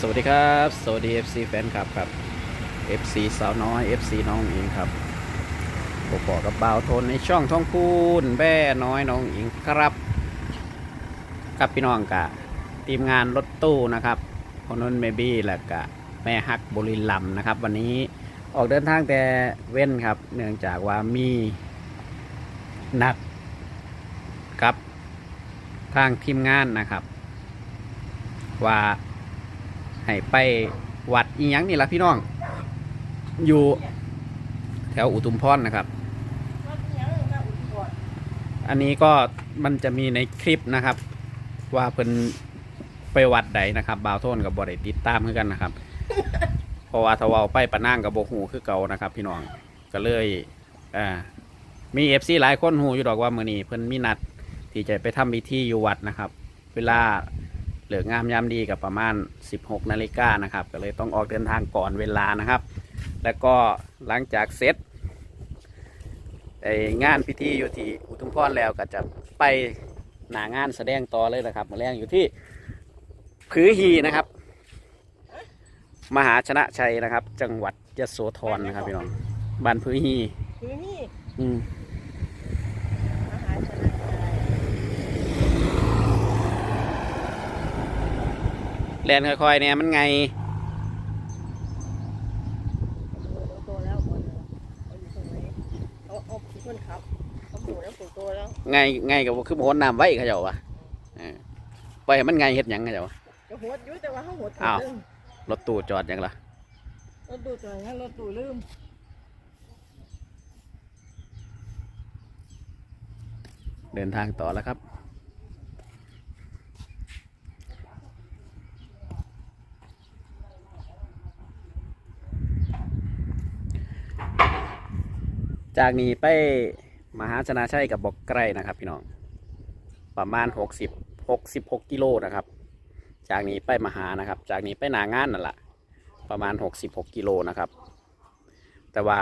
สวัสดีครับ สวัสดี FC แฟนคลับครับ FC สาวน้อย FC น้องอิงครับผมบอกกับบ่าวโทนในช่องท่องพูนแบ่น้อยน้องอิงครับ ครับพี่น้องกะทีมงานรถตู้นะครับพนนเมบี้และกะแม่ฮักบุรีลัมย์นะครับ วันนี้ออกเดินทางแต่เว้นครับ เนื่องจากว่ามีนัดกับทางทีมงานนะครับ ว่า ให้ไปวัดอีหยังนี่ละพี่น้อง อยู่แถวอุทุมพรนะครับ อันนี้ก็มันจะมีในคลิปนะครับ ว่าเพิ่นไปวัดใดนะครับบาวโทนกับบอได้ติดตามคือกันนะครับ เพราะว่าถ้าว่าไปปะนั่งกับโบหูคือเก่านะครับ พี่น้องก็เลยอ่ามีเอฟซีหลายคนหูอยู่ดอกว่ามือนี้เพิ่นมีนัดที่จะไปทำพิธีอยู่วัดนะครับ เวลา เหลืองามยามดีกับประมาณ 16นาฬิกานะครับ ก็เลยต้องออกเดินทางก่อนเวลานะครับ แล้วก็หลังจากเสร็จไอ้งานพิธีอยู่ที่อุทุมพรแล้วก็จะไปหนางานแสดงต่อเลยนะครับมาแรงอยู่ที่ผือฮีนะครับ มหาชนะชัยนะครับ จังหวัดยโสธรนะครับพี่น้องบ้านผือฮีคือนี่อืม อาหารชนะใจ แลนค่อยๆเนี่ยมันไงโตแล้วคนเอาอยู่ตรงไหนเอาเอาที่คนขับเขาโตแล้วโตแล้วไงไงกับว่าคือโหนน้ำไว้เขาเจ้าวะเออไปให้มันไงเฮ็ดหยังเขาเจ้าวะจะหดอยู่แต่ว่าเขาหดอ้าวลืมรถตู้จอดหยังล่ะรถตู้ตัวนี้รถตู้ลืมเดินทางต่อแล้วครับ จากนี้ไปมหาชนะชัยกับบอกไกลนะครับพี่น้อง ประมาณ 60 66กิโลนะครับ จากนี้ไปมหานะครับ จากนี้ไปหนางานนั่นแหละประมาณ 66กิโลนะครับ แต่ว่า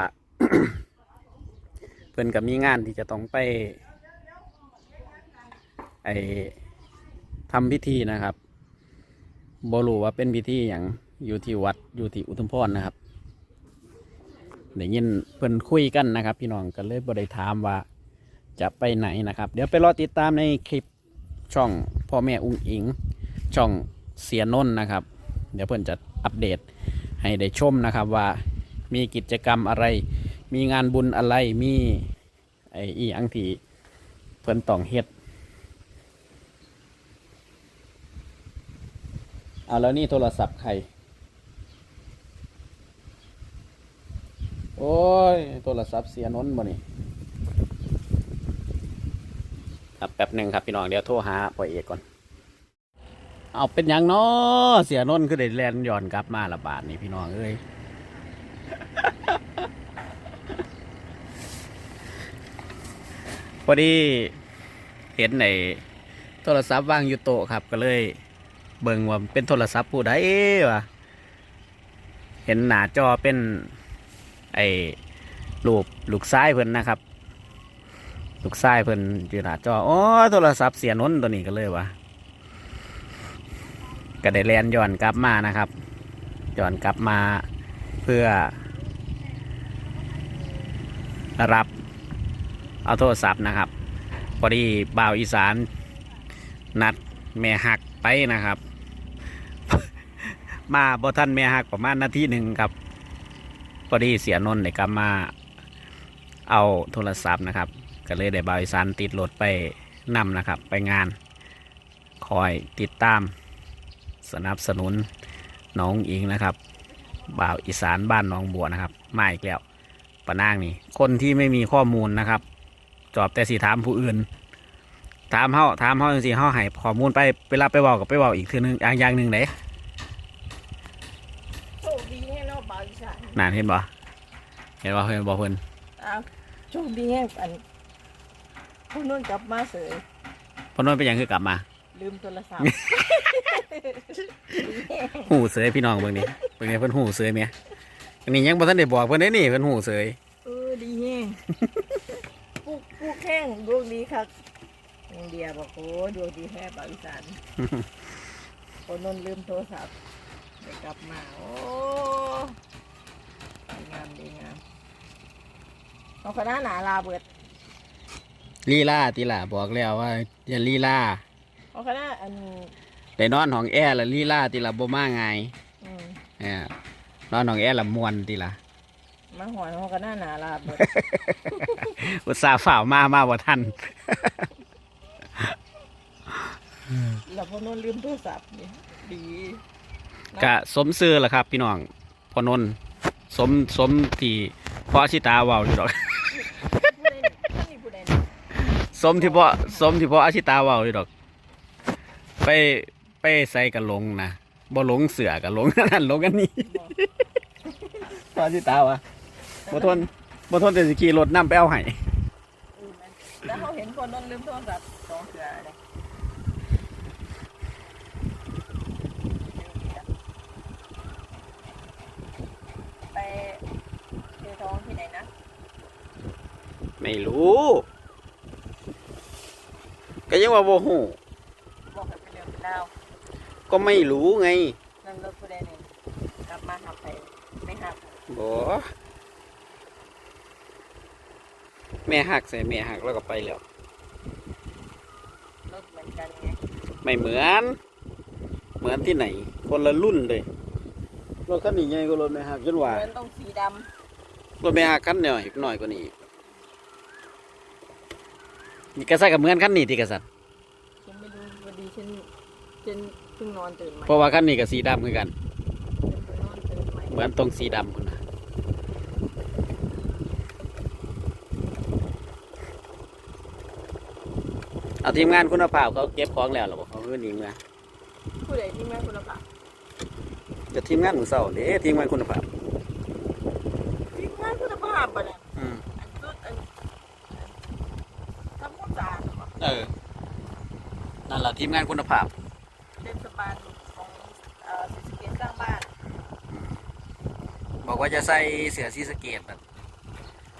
เพื่อนกับมีงานที่จะต้องไปไอทำพิธีนะครับบรูว่าเป็นพิธีอย่างอยู่ที่วัดอยู่ที่อุทุมพรนะครับ เดี๋ยวยินเพิ่นคุยกันนะครับพี่น้องก็เลยบได้ถามว่าจะไปไหนนะครับ เดี๋ยวไปรอติดตามในคลิปช่องพ่อแม่อุ้งอิง ช่องเสียนนท์นะครับ เดี๋ยวเพิ่อนจะอัปเดตให้ได้ชมนะครับว่ามีกิจกรรมอะไร มีงานบุญอะไรมีไอ้อีอังทีเพิ่อนต้องเฮ็ดเอาแล้วนี่โทรศัพท์ใคร โอ้ย โทร ศัพท์เสียนนท์บ่นี่ครับแป๊บหนึ่งครับพี่น้องเดี๋ยวโทรหาพ่อเอกก่อน เอาเป็นหยังเนาะเสียนนท์คือได้แลนย้อนกลับมาละบาทนี่พี่น้องเอ้ยพอดีเห็นในโทรศัพท์ว่างอยู่โต๊ะครับก็เลย เบิ่งว่าเป็นโทรศัพท์ผู้ใดวะเห็นหน้าจอเป็น ไอ้ รูปลูกซ้ายเพิ่นนะครับ ลูกซ้ายเพิ่นอยู่หน้าจออ๋อโทรศัพท์เสียนนท์ตัวนี้ก็เลยวะก็ได้แลนย้อนกลับมานะครับย้อนกลับมาเพื่อ รับเอาโทรศัพท์นะครับ พอดีบ่าวอีสานนัดแม่หักไปนะครับ มาบ่ท่านแม่หักประมาณนาทีหนึ่งครับพอดีเสียนนท์ได้กลับมา เอาโทรศัพท์นะครับ ก็เลยได้บาวอีสานติดรถไปนำนะครับ ไปงานคอยติดตามสนับสนุนน้องอิงนะครับบ่าวอีสานบ้านหน้องบัวนะครับมาอีกแล้วปะนางนี่คนที่ไม่มีข้อมูลนะครับ จอบแต่สีถามผู้อื่น ถามเขาถามเขาจริงๆเขาให้ข้อมูลไปเวลาไปบอกกับไปบอกอีกทีนึงอย่างอย่างหนึ่งไหนโชคดีแห้งเนาะบ่าวอีสานนานเห็นบ่เห็นบ่เห็นบ่เพิ่นอ้าว โชคดีแห้งอันคนนู้นกลับมาเสยเพนนู้นเป็นหยังคือกลับมา ลืมโทรศัพท์ หูเสยพี่น้องเบิ่งนี่เบิ่งนี่เพิ่นหูเสยเมียอันนี้ยังบ่ทันได้บอกเพิ่นได้นี่เพิ่นหูเสยเออดีแห้งปลูกปลูกแห้งดวงดีครับยังเดียบอกโอ้ดวงดีแห้งบ่าวอีสานคนนู้นลืมโทรศัพท์เดี๋ยวกลับมาโอ้ดีงามดีงาม เอาคณะหนาลาเบิดลีลาติล่ะบอกแล้วว่าอย่าลีลาเอาคณะอันได้นอนห้องแอร์ละลีลาติล่ะบ่มาไงายอืมเออนอนห้องแอร์ละมวนติล่ะ มาหอยเอาคณะหนาลาเบิด อุตส่าห์ฝ่าวมามาบ่ทัน แล้วพอนนลืมโทรศัพท์นี่ดีกะสมซื่อล่ะครับ พี่น้องพอนนท์สมสมที่พ่อชิตาเว้าอยู่ดอก ผู้ใดนี่ท่านนี่ผู้ใดนี่ สมที่พ่อสมที่พ่ออาชิตาเว้าอยู่ดอก ไปไปใส่กะหลงนะบ่หลงเสือกะหลงนั่นหลงอันนี้บอกพ่ออาชิตาวะบ่ทนบ่ทนแต่สิขี่รถนำไปเอาให้อืมอันแล้วเขาเห็นคนนนลืมโทรศัพท์สองเสือเลยไปเทท้องที่ไหนนะ ไม่รู้ ก็ยังว่าบ่ฮู้บอกให้เป็นเรื่องเป็นราวก็ไม่รู้ไงนั่นรถผู้ใดเนี่ยกลับมาหับไปไม่หับบ่แม่หักใส่แม่หักแล้วก็ไปแล้ว รถเหมือนกันไงไม่เหมือน เหมือนที่ไหน คนละรุ่นเลยรถคันนี้ใหญ่กว่ารถแม่หักจนว่าเหมือนตรงสีดรถแม่หักคันหน่อยหน่อยกว่านี้ นี่กระใส่กับเหมือนคันนี้ที่กระสันำฉันไม่รู้วันดีฉันฉันเพิ่งนอนตื่นใหม่เพราะว่าคันนี้กับสีดำคือกันฉันเพิ่งนอนตื่นใหม่เหมือนตรงสีดำคุณนะเอาทีมงานคุณภาพเขาเก็บของแล้วหรอบอกเขาขึ้นยิงมาผู้ใดที่แม่คุณภาพจะทีมงานหมูเศร้าเด้ทีมงานคุณภาพที่แม่คุณภาพปะเนี่ยอืม อันสุดอันทำความสะอาด เหรอเออ นั่นแหละทีมงานคุณภาพ เทศบาลของเอ่อศรีสะเกษสร้างบ้านบอกว่าจะใส่เสือซีสะเกตแบบ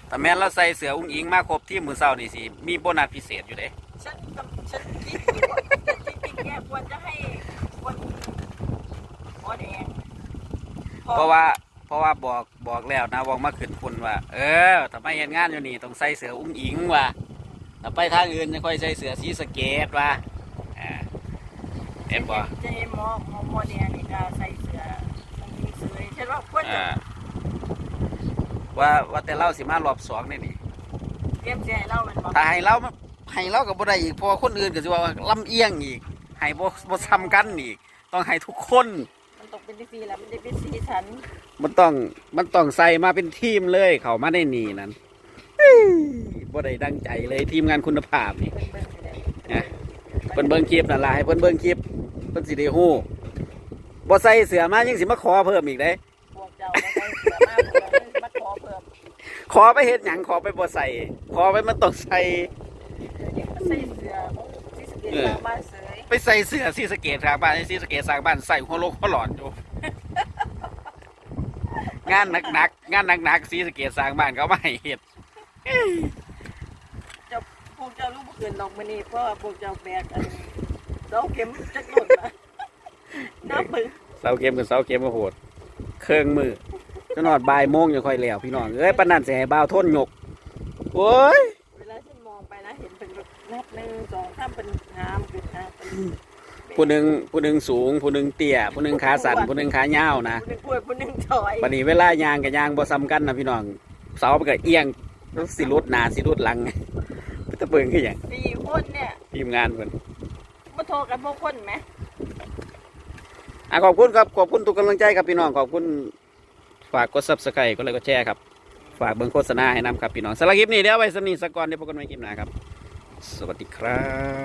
แต่แม้นเราใส่เสืออุ้งอิงมาครบที่มือเศร้านี่สิ มีโบนัสพิเศษอยู่เด้ ฉันกำฉันคิดอยู่ว่าจริงๆแกควรจะให้คนหัวแดงเพราะว่า เพราะว่าบอกบอกแล้วนะวองมาขึ้นคุณว่า เออทำไมเห็นงานอยู่นี่ต้องใส่เสืออุ้งอิงว่ะ ถ้าไปทางอื่นจะค่อยใส่เสือซีสะเกตว่ะอ่าเห็นบ่จะเห็นหมอหมอหมอแดงนี่ก็ใส่เสื้อต้องมีเสื้อฉันว่าควรจะอ่าว่าว่าแต่เล่าสิมารอบสองนี่นี่เก็บใจเล่ามันบอกถ้าให้เราให้เรากับบ่ได้อีกเพราะว่าคนอื่นก็สิว่าลำเอียงอีก ให้บ่บ่ซ้ำกันอีก ต้องให้ทุกคน มันตกเป็นสีแล้วมันจะเป็นสีสันมันต้องมันต้องใส่มาเป็นทีมเลย เขามาได้นี่นั้นเฮ้ย บ่ได้ดังใจเลยทีมงานคุณภาพนี่เบิ่งเบิ่งอยู่เลยนะเพิ่นเบิ่งคลิปนั่นล่ะให้เพิ่นเบิ่งคลิปเพิ่นสิได้ฮู้บ่ใส่เสื้อมายังสิมาขอเพิ่มอีกเด้พวกเจ้าก็ใส่เสื้อมากเพิ่มมาขอเพิ่มขอไปเฮ็ดหยังขอไปบ่ใส่ขอไปมันต้องใส่เดี๋ยวใส่เสื้อของสีสะเกษสร้างบ้านเสยไปใส่เสื้อสีสะเกตทางบ้านสีสะเกตสร้างบ้านใส่หัวโลกหัวหลอนอยู่ งานหนักๆงานหนักๆสีสะเกตสร้างบ้านเขาไม่ให้เฮ็ด เจ้าพวกเจ้ารู้บ่คืนดอกมื้อนี้เพราะว่าพวกเจ้าแบกอันเสาเข็มจักหล่นมาน้ำปึงเสาเกมกับเสาเกมก็โหด เครื่องมือจนหอดบ่ายโมงยังค่อยแล้วพี่น้องเอ้ยปานนันสิให้บ่าวทนยกโอ้ยเวลาฉันมองไปนะเห็นเป็นแบบนับหนึ่งสองสามเป็นงามขึ้นนะเป็นผู้หนึ่งผู้หนึ่งสูง ผู้หนึ่งเตี้ย ผู้หนึ่งขาสั้นผู้หนึ่งขายาวนะผู้หนึ่งกล้วยผู้หนึ่งถอยวันนี้เวลายางกับยางบ่ซ้ำกันนะพี่น้องเสามันก็เอียง สิรุดหน้าสิรุดหลังตะเบิงคือหยังสี่คนเนี่ยทีมงานเพิ่นมาโทรกันพวกคนไหมอะขอบคุณครับขอบคุณทุกกำลังใจครับพี่น้องขอบคุณฝากกด Subscribe กดไลค์กดแชร์ครับ ฝากเบิ่งโฆษณาให้นำครับพี่น้องสำหรับคลิปนี้เดี๋ยวเอาไว้สำนีสักก่อนเดี๋ยวพบกันใหม่คลิปหน้าครับ สวัสดีครับ